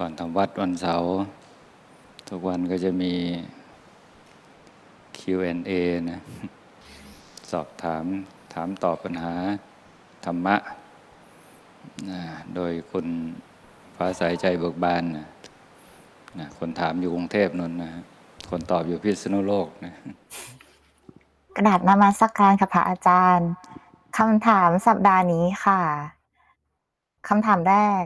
ก่อนทำวัดวันเสาร์ทุกวันก็จะมี Q&A นะ สอบถามถามตอบปัญหาธรรมะนะโดยคุณฟ้าใสใจเบิกบานนะนะคนถามอยู่กรุงเทพนนนะคนตอบอยู่พิษณุโลกนะกระดาษนมาสักการค่ะพระอาจารย์คำถามสัปดาห์นี้ค่ะคำถามแรก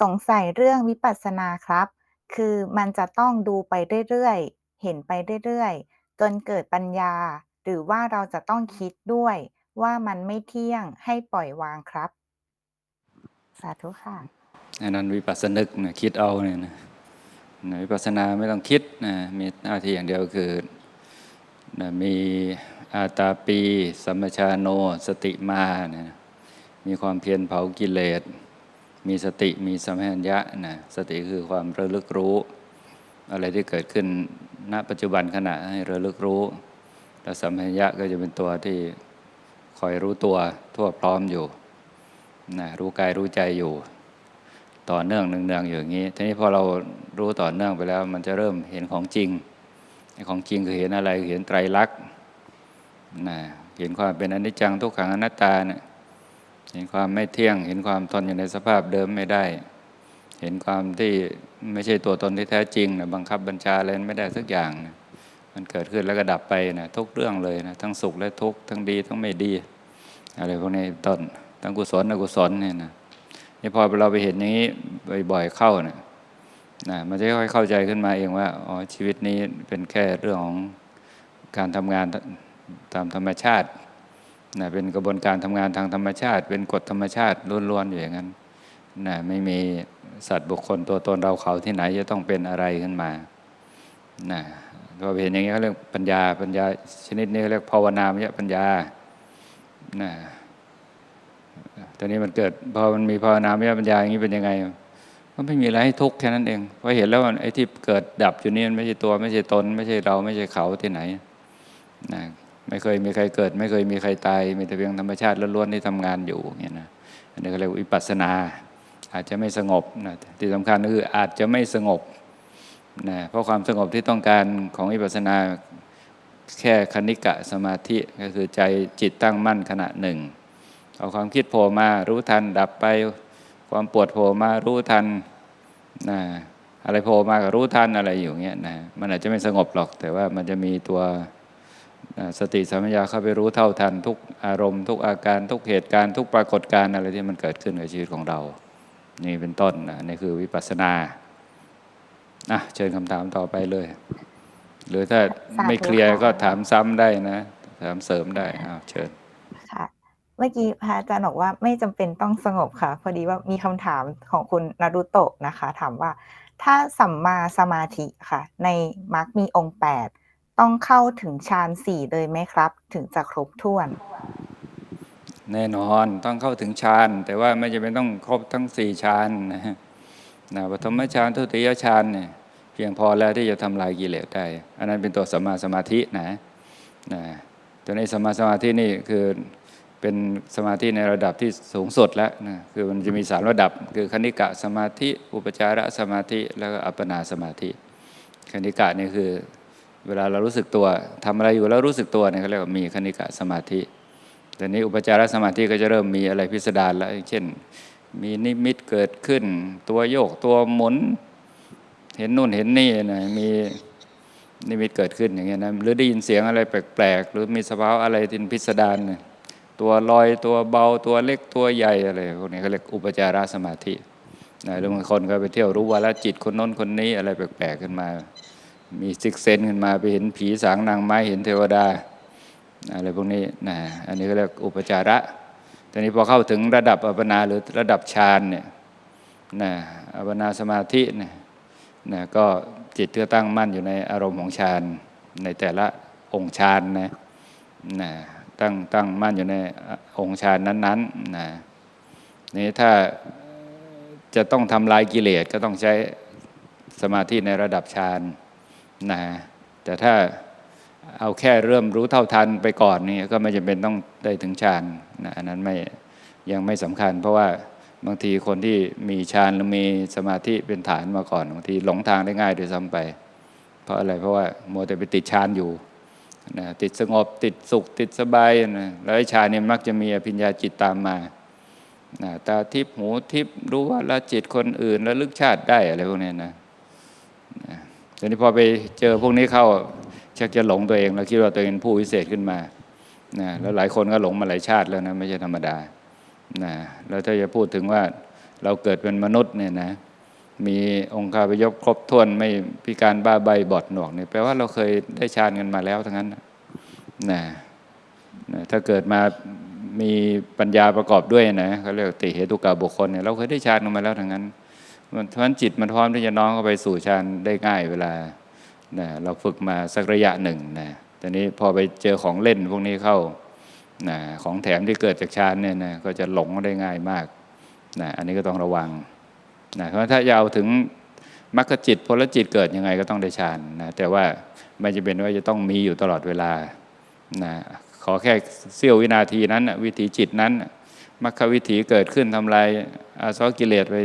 สงสัยเรื่องวิปัสสนาครับ คือมันจะต้องดูไปเรื่อยๆ เห็นไปเรื่อยๆ จนเกิดปัญญา หรือว่าเราจะต้องคิดด้วย ว่ามันไม่เที่ยงให้ปล่อยวางครับ สาธุค่ะอันนั้นวิปัสสนึกนะคิดเอาเนี่ยนะวิปัสสนาไม่ต้องคิดนะมีหน้าที่อย่างเดียวคือนะมีอาตาปี สัมมชาโน สติมานะมีความเพียรเผากิเลส มีสติมีสัมผัญญะนะสติคือความระลึกรู้ อะไรที่เกิดขึ้นณปัจจุบันขณะให้ระลึกรู้แล้วสัมผัญญะก็จะเป็นตัวที่คอยรู้ตัวทั่วพร้อมอยู่นะรู้กายรู้ใจอยู่ ต่อเนื่องเนืองๆอยู่อย่างนี้ ทีนี้พอเรารู้ต่อเนื่องไปแล้ว มันจะเริ่มเห็นของจริงของจริงคือเห็นอะไรเห็นไตรลักษณ์นะเห็นความเป็นอนิจจังทุกขังอนัตตาเนี่ย เห็นความไม่เที่ยง เห็นความทนอยู่ในสภาพเดิมไม่ได้ เห็นความที่ไม่ใช่ตัวตนที่แท้จริงนะบังคับบัญชาอะไรไม่ได้สักอย่างนะมันเกิดขึ้นแล้วก็ดับไปนะทุกเรื่องเลยนะทั้งสุขและทุกข์ทั้งดีทั้งไม่ดีอะไรพวกนี้ต้นทั้งกุศลอกุศลเนี่ยนะนี่พอเราไปเห็นอย่างนี้บ่อยๆเข้านะนะมันจะค่อยๆเข้าใจขึ้นมาเองว่าอ๋อชีวิตนี้เป็นแค่เรื่องของการทำงานตามธรรมชาติ นะเป็นกระบวนการทำงานทางธรรมชาติ เป็นกฎธรรมชาติล้วนๆอยู่อย่างนั้นนะไม่มีสัตว์บุคคลตัวตนเราเขาที่ไหนจะต้องเป็นอะไรขึ้นมานะพอไปเห็นอย่างนี้เขาเรียกปัญญาปัญญาชนิดนี้เรียกภาวนามยปัญญานะตอนนี้มันเกิดพอมันมีภาวนาม่ปัญญาอย่างนี้เป็นยังไงก็ไม่มีอะไรให้ทุกข์แค่นั้นเองเพราะเห็นแล้วไอ้ที่เกิดดับอยู่นี่มันไม่ใช่ตัวไม่ใช่ตน ไม่ใช่เราไม่ใช่เขาที่ไหนนะ ไม่เคยมีใครเกิด ไม่เคยมีใครตายมีแต่เพียงธรรมชาติล้วนๆที่ทำงานอยู่เงี้ยนะอันนี้ก็เรียกวิปัสสนา อาจจะไม่สงบนะที่สำคัญก็คืออาจจะไม่สงบนะเพราะความสงบที่ต้องการของวิปัสสนาแค่คณิกะสมาธิก็คือใจจิตตั้งมั่นขณะหนึ่งเอาความคิดโผล่มารู้ทันดับไป ความปวดโผล่มารู้ทันนะอะไรโผล่มาก็รู้ทันอะไรอยู่เงี้ยนะมันอาจจะไม่สงบหรอก แต่ว่ามันจะมีตัว สติสัมปชัญญะเข้าไปรู้เท่าทัน ทุกอารมณ์ ทุกอาการทุกเหตุการณ์ทุกปรากฏการณ์อะไรที่มันเกิดขึ้นกับชีวิตของเรา นี่เป็นต้นนะนี่คือวิปัสสนาอะเชิญคำถามต่อไปเลย หรือถ้าไม่เคลียร์ก็ถามซ้ำได้นะ ถามเสริมได้อ้าวเชิญค่ะเมื่อกี้พระอาจารย์บอกว่าไม่จำเป็นต้องสงบค่ะ พอดีว่ามีคำถามของคุณนารุโตะนะคะ ถามว่า ถ้าสัมมาสมาธิค่ะ ในมรรคมีองค์แปด ต้องเข้าถึงฌานสี่เลยไหมครับ ถึงจะครบถ้วน แน่นอนต้องเข้าถึงฌานแต่ว่าไม่จำเป็นต้องครบทั้งสี่ฌานนะปฐมฌานทุติยฌานเนี่ยเพียงพอแล้วที่จะทำลายกิเลสได้ อันนั้นเป็นตัวสัมมาสมาธินะนะตัวนี้สัมมาสมาธินี่คือเป็นสมาธิในระดับที่สูงสุดแล้วนะคือมันจะมีสามระดับ คือคณิกะสมาธิ อุปจารสมาธิ แล้วก็อัปปนาสมาธิคณิกะนี่คือ เวลาเรารู้สึกตัวทำอะไรอยู่แล้วรู้สึกตัวเนี่ยเขาเรียกว่ามีคณิกะสมาธิ แต่นี้อุปจารสมาธิก็จะเริ่มมีอะไรพิสดารแล้วเช่น มีนิมิตเกิดขึ้น ตัวโยกตัวหมุน เห็นนู่นเห็นนี่นะมีนิมิตเกิดขึ้นอย่างเงี้ยนะหรือได้ยินเสียงอะไรแปลกๆ หรือมีสภาวะอะไรที่พิสดารเนี่ยตัวลอยตัวเบาตัวเล็กตัวใหญ่อะไรพวกนี้เขาเรียกอุปจารสมาธินะหรือบางคนก็ไปเที่ยวรู้ว่าและจิตคนน้นคนนี้อะไรแปลกๆขึ้นมา มีซิกเซนขึ้นมาไปเห็นผีสางนางไม้เห็นเทวดาอะไรพวกนี้นะอันนี้ก็เรียกอุปจาระแต่นี้พอเข้าถึงระดับอัปนาหรือระดับฌานเนี่ยนะอัปนาสมาธิเนี่ยนะก็จิตก็ตั้งมั่นอยู่ในอารมณ์ของฌานในแต่ละองค์ฌานนะนะตั้งตั้งมั่นอยู่ในองค์ฌานนั้นๆนะนี่ถ้าจะต้องทำลายกิเลสก็ต้องใช้สมาธิในระดับฌาน นะแต่ถ้าเอาแค่เริ่มรู้เท่าทันไปก่อนนี่ก็ไม่จำเป็นต้องได้ถึงฌานนะอันนั้นไม่ยังไม่สำคัญ เพราะว่าบางทีคนที่มีฌานหรือมีสมาธิเป็นฐานมาก่อนบางทีหลงทางได้ง่ายด้วยซ้ำไป เพราะอะไรเพราะว่ามัวแต่ไปติดฌานอยู่นะติดสงบติดสุขติดสบายนะแล้วฌานเนี่ยมักจะมีอภิญญาจิตตามมานะตาทิพย์หูทิพย์รู้ว่าละจิตคนอื่นแล้วลึกชาติได้อะไรพวกนี้นะนะ ทีนี้พอไปเจอพวกนี้เข้าชักจะหลงตัวเองแล้วคิดว่าตัวเองเป็นผู้วิเศษขึ้นมานะแล้วหลายคนก็หลงมาหลายชาติแล้วนะไม่ใช่ธรรมดานะแล้วถ้าจะพูดถึงว่าเราเกิดเป็นมนุษย์เนี่ยนะมีองค์คาพยพครบถ้วนไม่พิการบ้าใบบอดหนวกเนี่ยแปลว่าเราเคยได้ฌานกันมาแล้วทั้งนั้นนะนะนะถ้าเกิดมามีปัญญาประกอบด้วยนะเขาเรียกติเหตุกาบุคคลเนี่ยเราเคยได้ฌานกันมาแล้วทั้งนั้น มันเพราะฉะนั้นจิตมันพร้อมที่จะน้อมเข้าไปสู่ฌานได้ง่ายเวลานะเราฝึกมาสักระยะหนึ่งนะต่นี้พอไปเจอของเล่นพวกนี้เข้านะของแถมที่เกิดจากฌานเนี่ยนะก็จะหลงได้ง่ายมากนะอันนี้ก็ต้องระวังนะเพราะถ้าจะเอาถึงมรรคจิตพลจิตเกิดยังไงก็ต้องได้ฌานนะแต่ว่าไม่จะเป็นว่าจะต้องมีอยู่ตลอดเวลานะขอแค่เสี้ยววินาทีนั้นวิถีจิตนั้นมรรควิถีเกิดขึ้นทำลายอาสวะกิเลสไป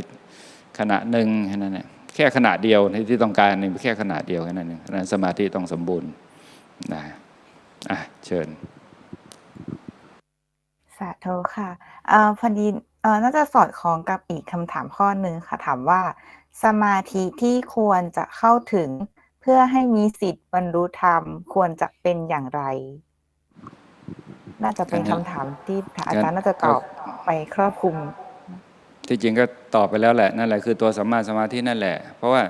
ขณะหนึ่งแค่นั้นแหละแค่ขณะเดียวที่ต้องการนี่แค่ขณะเดียวแค่นั้นเองฉะนั้นสมาธิต้องสมบูรณ์นะอะเชิญ สาธุค่ะเอ่อพอดีเอ่อน่าจะสอดคล้องกับอีกคำถามข้อหนึ่งค่ะ ถามว่า สมาธิที่ควรจะเข้าถึงเพื่อให้มีสิทธิ์บรรลุธรรมควรจะเป็นอย่างไร น่าจะเป็นอันนี้คำถามที่พระอาจารย์น่าจะตอบก็ไปครอบคลุม ที่จริงก็ตอบไปแล้วแหละนั่นแหละคือตัวสัมมาสมาธินั่นแหละ เพราะว่า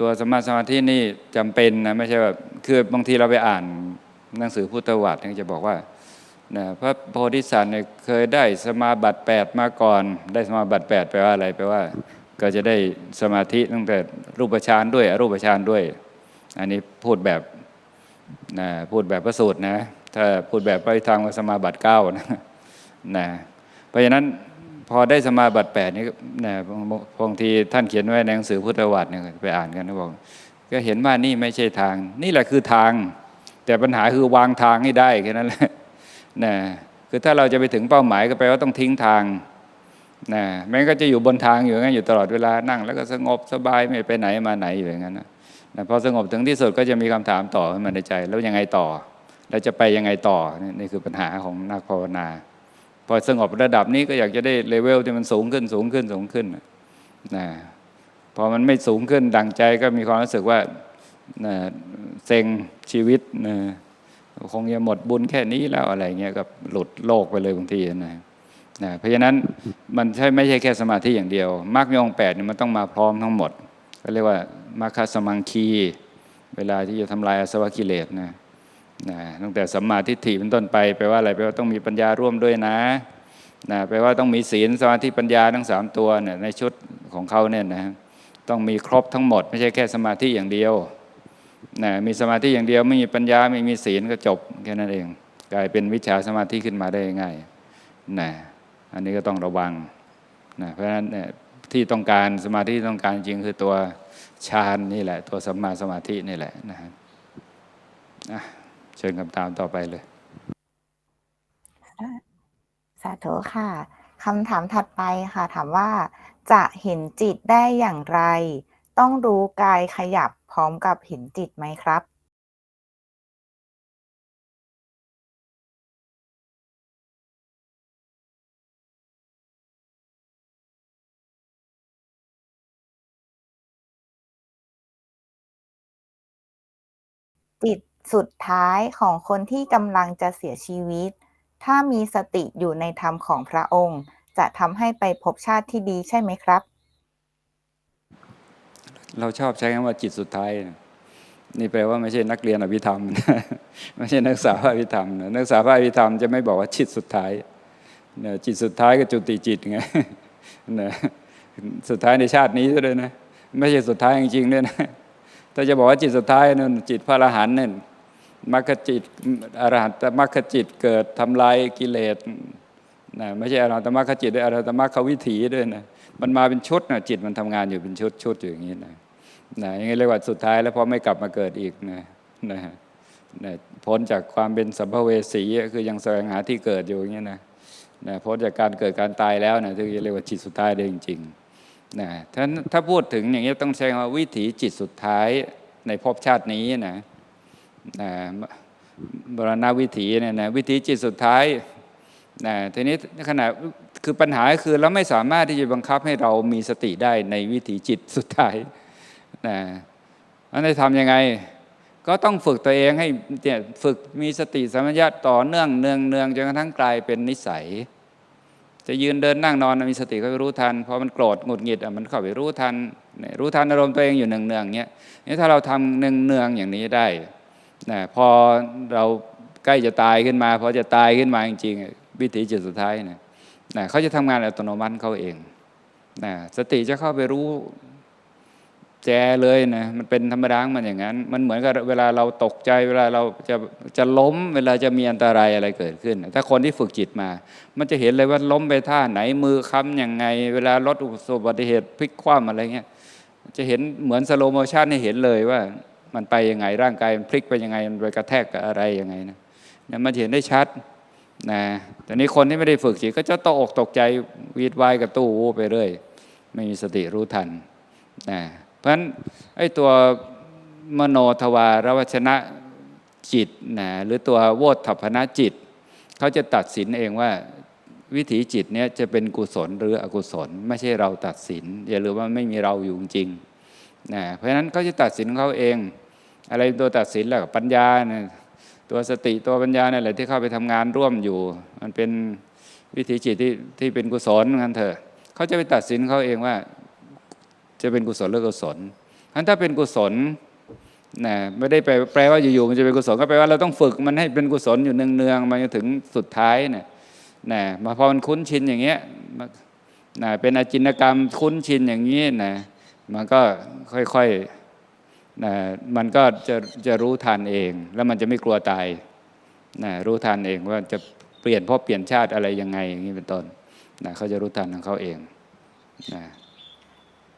ตัวสัมมาสมาธินี่จำเป็นนะไม่ใช่แบบคือบางทีเราไปอ่านหนังสือพุทธวัตรเนี่ยจะบอกว่านะพระโพธิสัตว์เนี่ยเคยได้สมาบัติ8มาก่อน ได้สมาบัติ8แปลว่าอะไรแปลว่า ก็จะได้สมาธิตั้งแต่รูปฌานด้วยอรูปฌานด้วย อันนี้พูดแบบนะพูดแบบพระสูตรนะถ้าพูดแบบพระทางว่าสมาบัติเก้านะนะเพราะฉะนั้น พอได้สมาบัติแปดนี่นะบางทีท่านเขียนไว้ในหนังสือพุทธวัตรเนี่ยไปอ่านกันบอกก็เห็นว่านี่ไม่ใช่ทาง นี่แหละคือทาง แต่ปัญหาคือวางทางให้ได้แค่นั้นแหละนะคือถ้าเราจะไปถึงเป้าหมายก็แปลว่าต้องทิ้งทางนะแม้ก็จะอยู่บนทางอยู่งั้นอยู่ตลอดเวลานั่ง แล้วก็สงบสบายไม่ไปไหนมาไหนอยู่อย่างนั้นนะพอสงบถึงที่สุดก็จะมีคำถามต่อขึ้นมาในใจ แล้วยังไงต่อเราจะไปยังไงต่อนี่คือปัญหาของนักภาวนา พอสงบระดับนี้ก็อยากจะได้เลเวลที่มันสูงขึ้นสูงขึ้นสูงขึ้นนะพอมันไม่สูงขึ้นดังใจก็มีความรู้สึกว่าเซ็งชีวิตนะคงจะหมดบุญแค่นี้แล้วอะไรเงี้ยก็หลุดโลกไปเลยบางทีนะนะเพราะฉะนั้นมันใช่ไม่ใช่แค่สมาธิอย่างเดียวมรรคมีองแปดเนี่ยมันต้องมาพร้อมทั้งหมดก็เรียกว่ามรรคสมังคี เวลาที่จะทำลายอสวะกิเลสนะ นะตั้งแต่สัมมาทิฏฐิเป็นต้นไปแปลว่าอะไรแปลว่าต้องมีปัญญาร่วมด้วยนะนะแปลว่าต้องมีศีลสมาธิปัญญาทั้งสามตัวเนี่ยในชุดของเขาเนี่ยนะต้องมีครบทั้งหมด ไม่ใช่แค่สมาธิอย่างเดียวนะมีสมาธิอย่างเดียว ไม่มีปัญญาไม่มีศีลก็จบแค่นั้นเอง กลายเป็นวิชาสมาธิขึ้นมาได้ง่ายนะอันนี้ก็ต้องระวังนะเพราะฉะนั้นเนี่ยที่ต้องการสมาธิต้องการจริงคือตัวฌานนี่แหละ ตัวสัมมาสมาธินี่แหละนะฮะ เชิญคำถามต่อไปเลย สาธุค่ะคำถามถัดไปค่ะ ถามว่า จะเห็นจิตได้อย่างไร ต้องรู้กายขยับพร้อมกับเห็นจิตไหมครับ จิต สุดท้ายของคนที่กำลังจะเสียชีวิต ถ้ามีสติอยู่ในธรรมของพระองค์ จะทำให้ไปพบชาติที่ดีใช่ไหมครับ เราชอบใช้คำว่าจิตสุดท้าย นี่แปลว่าไม่ใช่นักเรียนอภิธรรม ไม่ใช่นักศึกษาอภิธรรม นักศึกษาอภิธรรมจะไม่บอกว่าจิตสุดท้ายนะจิตสุดท้ายก็จุติจิตไงนะสุดท้ายในชาตินี้ด้วยนะ ไม่ใช่สุดท้ายจริงๆด้วยนะถ้าจะบอกว่าจิตสุดท้ายนั่นจิตพระอรหันต์นั่น มรรคจิตอรหันตมรรคจิตเกิดทำลายกิเลสนะไม่ใช่อรหันตมรรคจิตด้วยอรหันตมรรควิถีด้วยนะมันมาเป็นชุดนะจิตมันทำงานอยู่เป็นชุดชุดอยู่อย่างนี้นะนะอย่างนี้เรียกว่าสุดท้ายแล้วพอไม่กลับมาเกิดอีกนะนะนะพ้นจากความเป็นสัมภเวสีคือยังแสวงหาที่เกิดอยู่อย่างนี้นะนะพ้นจากการเกิดการตายแล้วนะถึงจะเรียกว่าจิตสุดท้ายได้จริงๆนะถ้าถ้าพูดถึงอย่างนี้ต้องใช้ว่าวิถีจิตสุดท้ายในภพชาตินี้นะ บรณวิถีเนี่ยนะวิถีจิตสุดท้ายนะทีนี้ขณะคือปัญหาคือเราไม่สามารถที่จะบังคับให้เรามีสติได้ในวิถีจิตสุดท้ายนะอันนี้ทำยังไง ก็ต้องฝึกตัวเองให้เนี่ยฝึกมีสติสัมปชัญญะต่อเนื่องเนืองเนืองจนกระทั่งกลายเป็นนิสัย จะยืนเดินนั่งนอนมีสติก็รู้ทันพอมันโกรธหงุดหงิดมันเข้าไปรู้ทันรู้ทันอารมณ์ตัวเองอยู่เนืองเนืองเงี้ยนี่ถ้าเราทำเนืองเนืองอย่างนี้ได้ นะพอเราใกล้จะตายขึ้นมา พอจะตายขึ้นมาจริงๆวิถีจิตสุดท้ายเนี่ยนะเขาจะทำงานอัตโนมัติเขาเองนะสติจะเข้าไปรู้แจเลยนะมันเป็นธรรมดามันอย่างนั้น มันเหมือนกับเวลาเราตกใจเวลาเราจะจะล้ม เวลาจะมีอันตรายอะไรเกิดขึ้น ถ้าคนที่ฝึกจิตมา มันจะเห็นเลยว่าล้มไปท่าไหนมือค้ำยังไง เวลารถอุบัติเหตุพลิกคว่ำอะไรเงี้ยจะเห็นเหมือนสโลโมชันให้เห็นเลยว่า มันไปยังไง ร่างกายมันพลิกไปยังไง มันไปกระแทกกับอะไรยังไงนะเนี่ยมันเห็นได้ชัดนะแต่นี้คนที่ไม่ได้ฝึกจิตก็จะตกอกตกใจวีดวายกับตู้วูไปเรื่อยไม่มีสติรู้ทันนะเพราะฉะนั้นไอ้ตัวมโนทวารวชนะจิตนะหรือตัวโวฏฐพนจิต เขาจะตัดสินเองว่าวิถีจิตเนี้ยจะเป็นกุศลหรืออกุศล ไม่ใช่เราตัดสินอย่าลืมว่าไม่มีเราอยู่จริงนะเพราะฉะนั้นเขาจะตัดสินเขาเอง อะไรตัวตัดสินแล้วปัญญาเนี่ยตัวสติตัวปัญญาเนี่ยแหละที่เข้าไปทำงานร่วมอยู่ มันเป็นวิถีจิตที่ที่เป็นกุศลงั้นเถอะเขาจะไปตัดสินเขาเองว่า จะเป็นกุศลหรือกุศลงั้นถ้าเป็นกุศลนะไม่ได้แปลแปลว่าอยู่ๆมันจะเป็นกุศลก็แปลว่าเราต้องฝึกมันให้เป็นกุศลอยู่เนืองๆมาจนถึงสุดท้ายเนี่ยนะมาพอมันคุ้นชินอย่างเงี้ยนะเป็นอาจินกรรมคุ้นชินอย่างนี้นะมันก็ค่อยๆ นะมันก็จะจะรู้ทันเอง แล้วมันจะไม่กลัวตายนะรู้ทันเองว่าจะเปลี่ยนเพราะเปลี่ยนชาติอะไรยังไงอย่างนี้เป็นต้นนะเขาจะรู้ทันของเขาเองนะ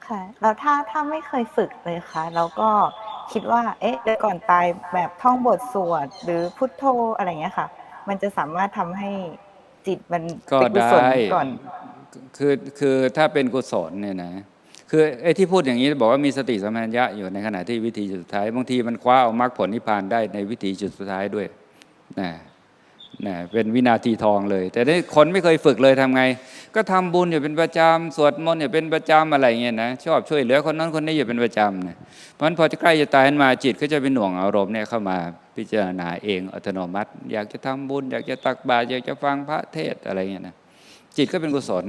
ค่ะแล้วถ้าถ้าไม่เคยฝึกเลยค่ะเราก็คิดว่า เอ๊ะเดี๋ยวก่อนตายแบบท่องบทสวดหรือพุทโธอะไรเงี้ยค่ะ มันจะสามารถทำให้จิตมันก็เป็นกุศลได้ก่อนคือคือถ้าเป็นกุศลเนี่ยนะ คือไอ้ที่พูดอย่างนี้บอกว่ามีสติสัมปชัญญะอยู่ในขณะที่วิธีจุดสุดท้าย บางทีมันคว้าเอามรรคผลนิพพานได้ในวิธีจุดสุดท้ายด้วยนะนะเป็นวินาทีทองเลย แต่นี่คนไม่เคยฝึกเลยทำไง ก็ทำบุญอยู่เป็นประจำสวดมนต์อยู่เป็นประจำอะไรเงี้ยนะชอบช่วยเหลือคนนั้นคนนี้อยู่เป็นประจำนะเพราะฉะนั้นพอจะใกล้จะตายขึ้นมาจิตก็จะเป็นหน่วงอารมณ์เนี่ยเข้ามาพิจารณาเองอัตโนมัติ อยากจะทำบุญ อยากจะตักบาตรอยากจะฟังพระเทศอะไรเงี้ยนะจิตก็เป็นกุศล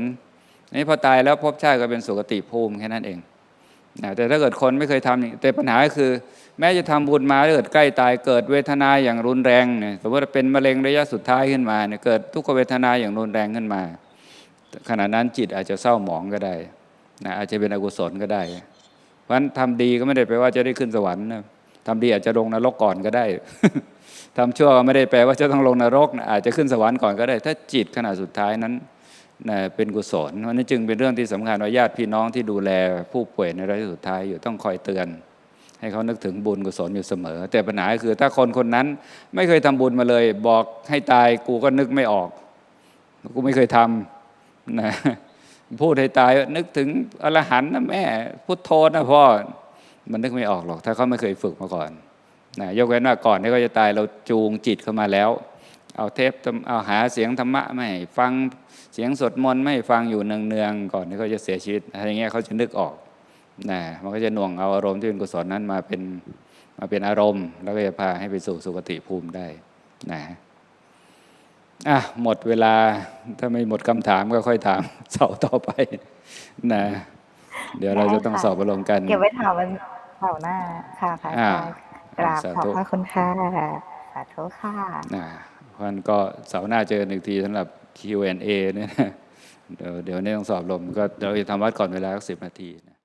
นี่พอตายแล้วภพชาติก็เป็นสุคติภูมิแค่นั้นเองนะแต่ถ้าเกิดคนไม่เคยทำนี่แต่ปัญหาคือ แม้จะทำบุญมาถ้าเกิดใกล้ตายเกิดเวทนาอย่างรุนแรงเนี่ยสมมติเป็นมะเร็งระยะสุดท้ายขึ้นมาเนี่ยเกิดทุกขเวทนาอย่างรุนแรงขึ้นมา ขณะนั้นจิตอาจจะเศร้าหมองก็ได้นะอาจจะเป็นอกุศลก็ได้ เพราะฉะนั้นทำดีก็ไม่ได้แปลว่าจะได้ขึ้นสวรรค์นะทำดีอาจจะลงนรกก่อนก็ได้ทำชั่วก็ไม่ได้แปลว่าจะต้องลงนรกนะอาจจะขึ้นสวรรค์ก่อนก็ได้ ถ้าจิตขณะสุดท้ายนั้น นะเป็นกุศลเพราะนั้จึงเป็นเรื่องที่สำคัญว่าญาติพี่น้องที่ดูแลผู้ป่วยในระยะสุดท้ายอยู่ต้องคอยเตือน ให้เขานึกถึงบุญกุศลอยู่เสมอ แต่ปัญหาคือถ้าคนคนนั้นไม่เคยทำบุญมาเลย บอกให้ตายกูก็นึกไม่ออก กูไม่เคยทำนะพูดให้ตายนึกถึงอรหันต์นะแม่พุทโธนะพ่อมันนึกไม่ออกหรอก ถ้าเขาไม่เคยฝึกมาก่อนนะยกเว้นว่าก่อนที่เขาจะตายเราจูงจิตเข้ามาแล้ว เอาเทปเอาหาเสียงธรรมะไม่ให้ฟัง สียงสวดมนต์ไม่ให้ฟังอยู่เนืองๆก่อนที่เขาจะเสียชีวิตอะไรเงี้ยเขาจะนึกออกนะมันก็จะหน่วงเอาอารมณ์ที่เป็นกุศลนั้นมาเป็นมาเป็นอารมณ์ แล้วก็จะพาให้ไปสู่สุคติภูมิได้นะอะหมดเวลาถ้าไม่หมดคำถามก็ค่อยถามเสาร์ต่อไปนะเดี๋ยวเราจะต้องได้ค่ะสอบอารมณ์กัน เก็บไว้ถามวันเสาร์หน้าค่ะพระอาอ่าจารย์กราบสาขอบธุพระคุณค่ะสาธุค่ะนะเพราะฉะนั้นก็เสาร์หน้าเจอกันอีกทีสำหรับ Q&A เนี่ยเดี๋ยวเดี๋ยวนี้ต้องสอบลมก็เราจะทำวัดก่อนเวลาสักสิบนาทีนะ